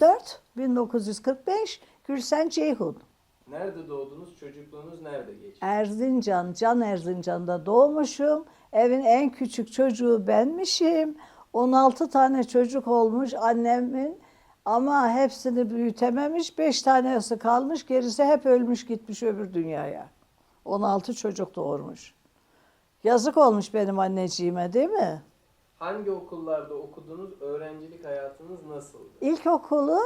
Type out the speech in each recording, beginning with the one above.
1904, 1945 Gülsen Ceyhun. Nerede doğdunuz? Çocukluğunuz nerede geçti? Erzincan, Can Erzincan'da doğmuşum. Evin en küçük çocuğu benmişim. 16 tane çocuk olmuş annemin ama hepsini büyütememiş. 5 tanesi kalmış, gerisi hep ölmüş gitmiş öbür dünyaya. 16 çocuk doğurmuş. Yazık olmuş benim anneciğime değil mi? Hangi okullarda okudunuz? Öğrencilik hayatınız nasıldı? İlkokulu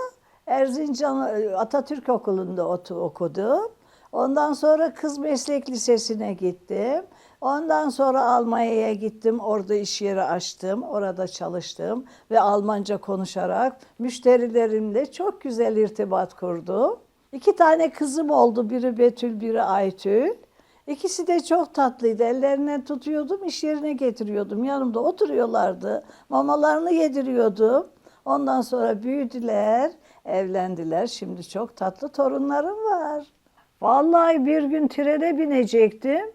Erzincan e, Atatürk Okulu'nda okudum. Ondan sonra Kız Meslek Lisesi'ne gittim. Ondan sonra Almanya'ya gittim. Orada iş yeri açtım. Orada çalıştım ve Almanca konuşarak müşterilerimle çok güzel irtibat kurdum. İki tane kızım oldu. Biri Betül, biri Aytül. İkisi de çok tatlıydı. Ellerinden tutuyordum, iş yerine getiriyordum. Yanımda oturuyorlardı. Mamalarını yediriyordum. Ondan sonra büyüdüler, evlendiler. Şimdi çok tatlı torunlarım var. Vallahi bir gün trene binecektim.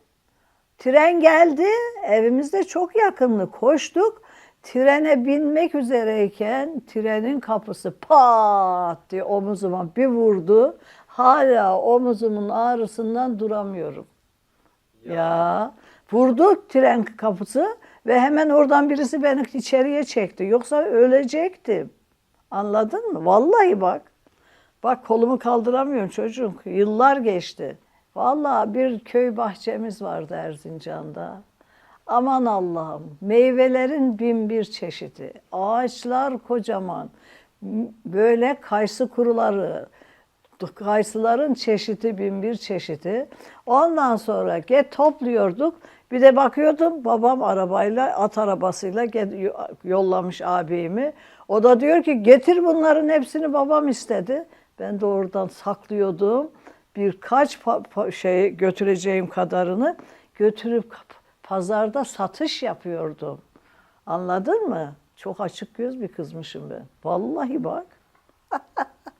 Tren geldi, evimizde çok yakınlı koştuk. Trene binmek üzereyken trenin kapısı pat diye omuzuma bir vurdu. Hala omuzumun ağrısından duramıyorum. Ya. vurdu tren kapısı ve hemen oradan birisi beni içeriye çekti. Yoksa ölecektim. Anladın mı? Vallahi bak. Bak kolumu kaldıramıyorum çocuğum. Yıllar geçti. Vallahi bir köy bahçemiz vardı Erzincan'da. Aman Allah'ım meyvelerin bin bir çeşidi. Ağaçlar kocaman. Böyle kayısı kuruları, kayısıların çeşidi bin bir çeşidi. Ondan sonra get topluyorduk. Bir de bakıyordum babam arabayla at arabasıyla yollamış abimi. O da diyor ki getir bunların hepsini babam istedi. Ben de oradan saklıyordum. Birkaç şey götüreceğim kadarını götürüp pazarda satış yapıyordum. Anladın mı? Çok açık göz bir kızmışım ben. Vallahi bak.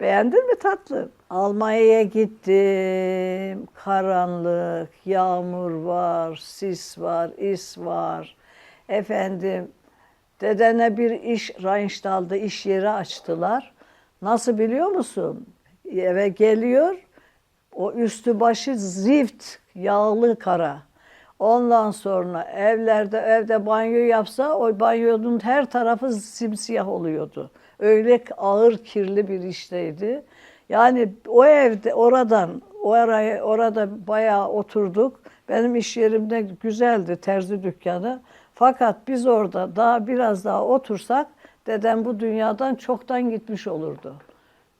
Beğendin mi tatlım? Almanya'ya gittim. Karanlık, yağmur var, sis var, is var. Efendim, dedene bir iş Rheinstall'da iş yeri açtılar. Nasıl biliyor musun? Eve geliyor, o üstü başı zift, yağlı kara. Ondan sonra evlerde evde banyo yapsa o banyonun her tarafı simsiyah oluyordu. Öyle ağır kirli bir işteydi. Yani o evde oradan oraya orada bayağı oturduk. Benim iş yerimde güzeldi terzi dükkanı. Fakat biz orada daha biraz daha otursak dedem bu dünyadan çoktan gitmiş olurdu.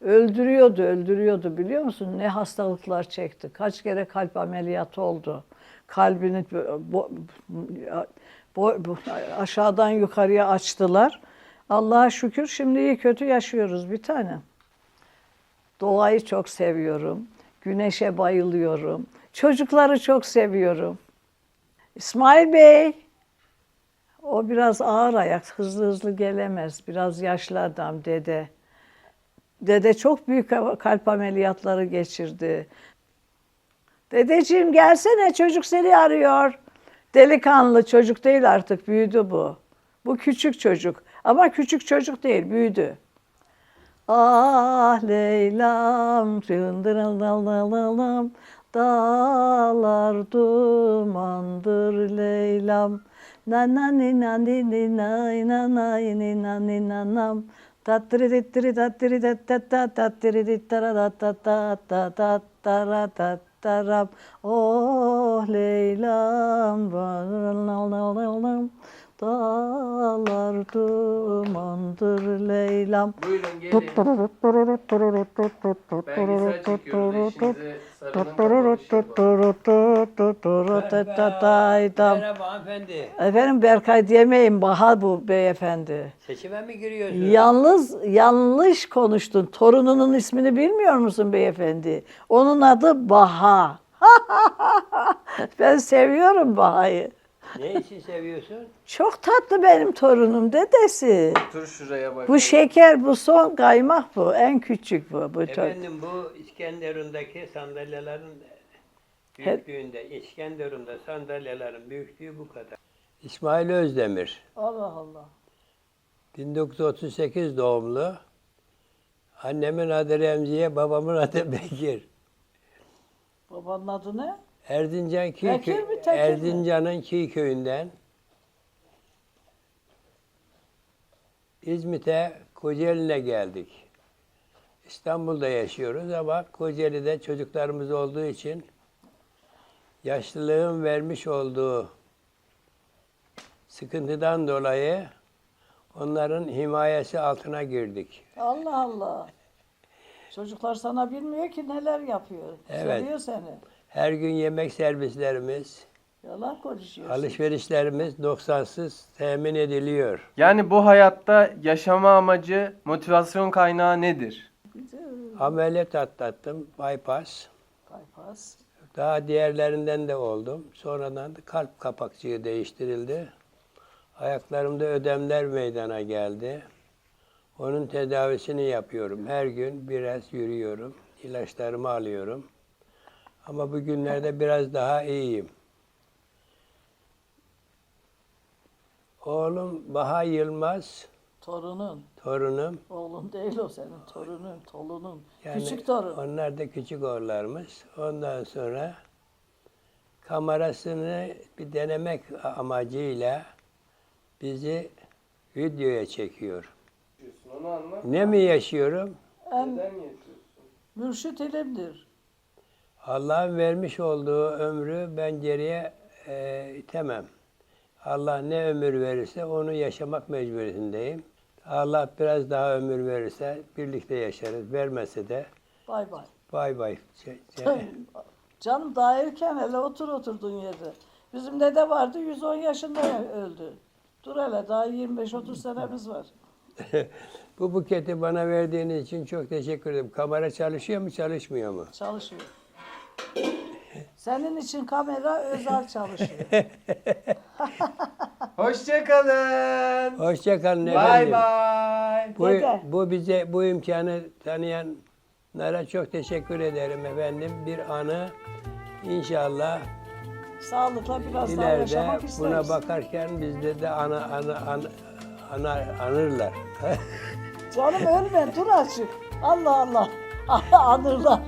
Öldürüyordu, öldürüyordu biliyor musun? Ne hastalıklar çekti. Kaç kere kalp ameliyatı oldu. Kalbini bo- bo- bo- aşağıdan yukarıya açtılar. Allah'a şükür şimdi iyi kötü yaşıyoruz bir tane. Doğayı çok seviyorum. Güneşe bayılıyorum. Çocukları çok seviyorum. İsmail Bey, o biraz ağır ayak, hızlı hızlı gelemez. Biraz yaşlı adam dede. Dede çok büyük kalp ameliyatları geçirdi. Dedeciğim gelsene çocuk seni arıyor. Delikanlı çocuk değil artık büyüdü bu. Bu küçük çocuk ama küçük çocuk değil büyüdü. Ah Leylam, çındırıldalalım, dağlar dumandır Leylam. Na na ni na ni ni na na na ni na ni na nam. Tattiri tittiri tattiri tat tat tat tattiri tittara tat tat tat taram. Oh Leylam. Dağlar dumandır Leylam. Buyurun gelin. Belgesel çekiyoruz. Eşinize sarılın kapanışı Merhaba hanımefendi. Efendim Berkay diyemeyin Baha bu beyefendi. Seçime mi giriyorsunuz? Yalnız yanlış konuştun. Torununun ismini bilmiyor musun beyefendi? Onun adı Baha. ben seviyorum Baha'yı. Ne için seviyorsun? Çok tatlı benim torunum dedesi. Otur şuraya bak. Bu şeker, bu son kaymak bu. En küçük bu. bu. Efendim bu İskenderun'daki sandalyelerin büyüklüğünde, İskenderun'da sandalyelerin büyüklüğü bu kadar. İsmail Özdemir, Allah Allah. 1938 doğumlu, Annemin adı Remziye, babamın adı Bekir. Babanın adı ne? Erzincan Kiy mi, Tekir mi? Erzincan'ın Kiy köyünden İzmit'e Kocaeli'ne geldik. İstanbul'da yaşıyoruz ama Kocaeli'de çocuklarımız olduğu için yaşlılığın vermiş olduğu sıkıntıdan dolayı onların himayesi altına girdik. Allah Allah. Çocuklar sana bilmiyor ki neler yapıyor. Evet. Seviyor seni. Her gün yemek servislerimiz, Yalan konuşuyorsun. alışverişlerimiz noksansız temin ediliyor. Yani bu hayatta yaşama amacı, motivasyon kaynağı nedir? Ameliyat atlattım, bypass. Bypass. Daha diğerlerinden de oldum. Sonradan da kalp kapakçığı değiştirildi. Ayaklarımda ödemler meydana geldi. Onun tedavisini yapıyorum. Her gün biraz yürüyorum. İlaçlarımı alıyorum. Ama bugünlerde biraz daha iyiyim. Oğlum Baha Yılmaz, Torunun. torunum. Oğlun değil o senin. Torunun, tolunun. Yani Küçük torun. Onlar da küçük oğullarımız. Ondan sonra kamerasını bir denemek amacıyla bizi videoya çekiyor. Ne mi yaşıyorum? En yaşıyorsun? mürşit ilimdir. Allah'ın vermiş olduğu ömrü ben geriye e, itemem. Allah ne ömür verirse onu yaşamak mecburiyetindeyim. Allah biraz daha ömür verirse birlikte yaşarız. Vermese de Bay bay. bay bay. Canım daha erken hele otur oturduğun yerde. Bizim dede vardı 110 yaşında öldü. Dur hele daha 25-30 senemiz var. Bu buketi bana verdiğiniz için çok teşekkür ederim. Kamera çalışıyor mu, çalışmıyor mu? Çalışıyor. Senin için kamera özel çalışıyor. Hoşçakalın. Hoşçakalın Bay efendim. bay. Bu, Dede. bu bize bu imkanı tanıyanlara çok teşekkür ederim efendim. Bir anı inşallah Sağlıkla biraz daha ileride yaşamak isteriz. buna bakarken bizde de ana ana ana, ana anırlar. Canım ölme dur açık. Allah Allah. Anırlar.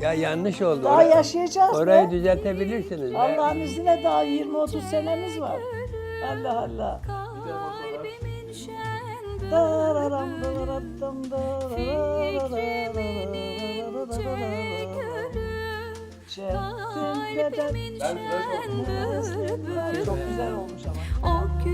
Ya yanlış oldu. Daha Orayı- yaşayacağız Orayı be. düzeltebilirsiniz. be. Allah'ın izniyle daha 20-30 senemiz var. Allah Allah. Kalbimin şen Dararam, bülbülü dararam, Fikrimi Cennetten- Kalbimin şen bülbülü Çok güzel olmuş ama. O